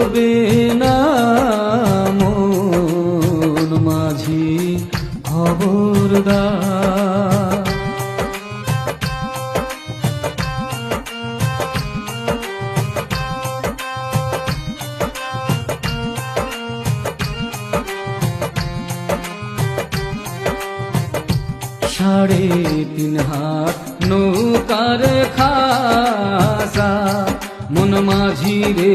ডুবে না মন মাঝি খবরদার। সাড়ে তিন হাত নৌকার খাসা মন মাঝি রে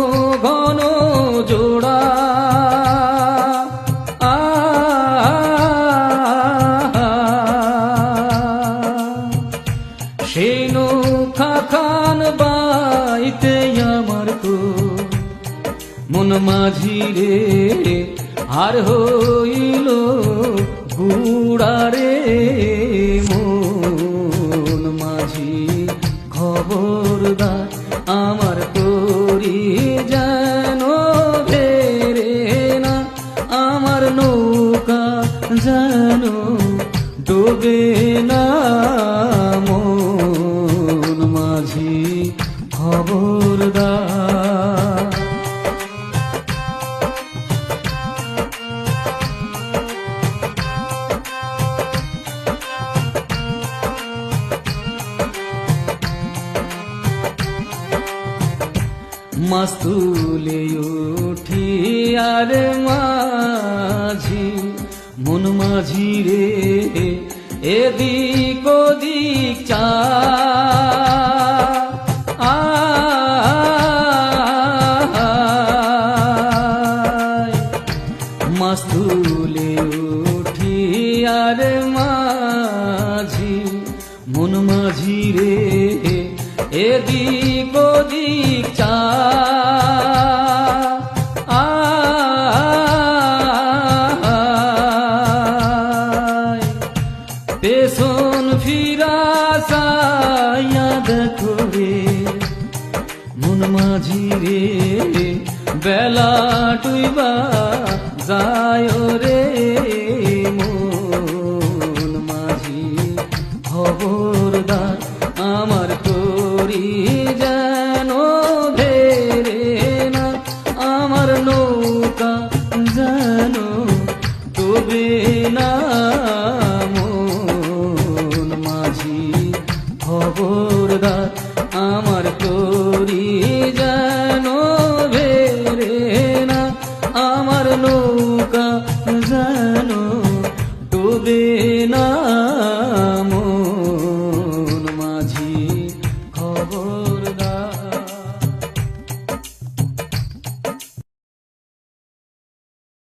মাঝি রে, আর হইল গুড়ারে মন মাঝি খবরদার আমার তোরি যেন ভেরে না, আমার নৌকা যেন ডোবে না। মন মাঝি খবরদার মাস্তুলে উঠি আর মাঝি মন মাঝি রে এদিক ওদিক চা। মাস্তুলে উঠি আর এদিক ওদিক চা। পেছন ফিরা সাইয়া দেখো রে মন মাঝি রে বেলা যায় রে মন মাঝি খবরদার আমার তোরি